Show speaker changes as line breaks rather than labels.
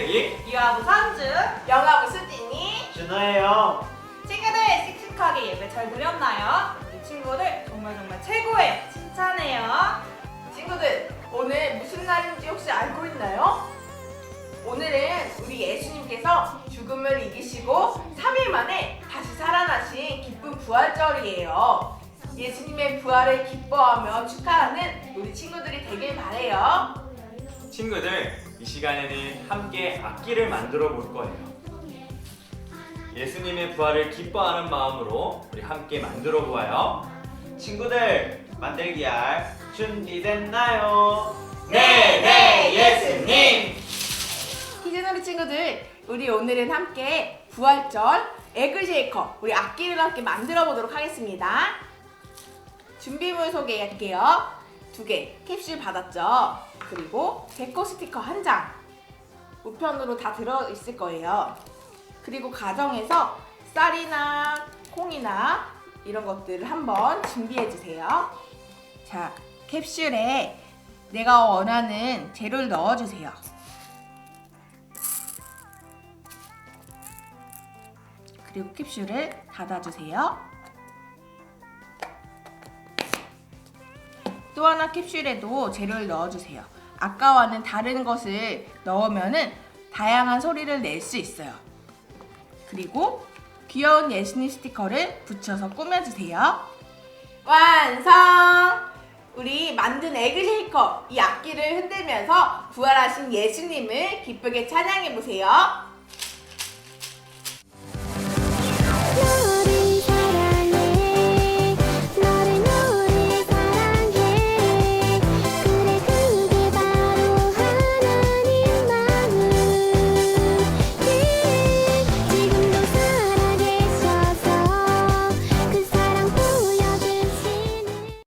쌤쓰기 유아부 선주, 영아부 수진이 준호예요.
친구들 씩씩하게 예배 잘 드렸나요? 이 친구들 정말 정말 최고예 칭찬해요.
친구들 오늘 무슨 날인지 혹시 알고 있나요? 오늘은 우리 예수님께서 죽음을 이기시고 3일 만에 다시 살아나신 기쁜 부활절이에요. 예수님의 부활을 기뻐하며 축하하는 우리 친구들이 되길 바래요.
친구들 이 시간에는 함께 악기를 만들어 볼 거예요. 예수님의 부활을 기뻐하는 마음으로 우리 함께 만들어 보아요.
친구들 만들기 할 준비됐나요?
네, 네, 예수님!
희진우리 친구들, 우리 오늘은 함께 부활절 에그쉐이커 우리 악기를 함께 만들어 보도록 하겠습니다. 준비물 소개할게요. 두 개 캡슐 받았죠? 그리고 데코 스티커 한 장. 우편으로 다 들어 있을 거예요. 그리고 가정에서 쌀이나 콩이나 이런 것들을 한번 준비해 주세요. 자, 캡슐에 내가 원하는 재료를 넣어 주세요. 그리고 캡슐을 닫아주세요. 또 하나 캡슐에도 재료를 넣어주세요. 아까와는 다른 것을 넣으면은 다양한 소리를 낼 수 있어요. 그리고 귀여운 예수님 스티커를 붙여서 꾸며주세요. 완성! 우리 만든 에그 쉐이커 이 악기를 흔들면서 부활하신 예수님을 기쁘게 찬양해 보세요.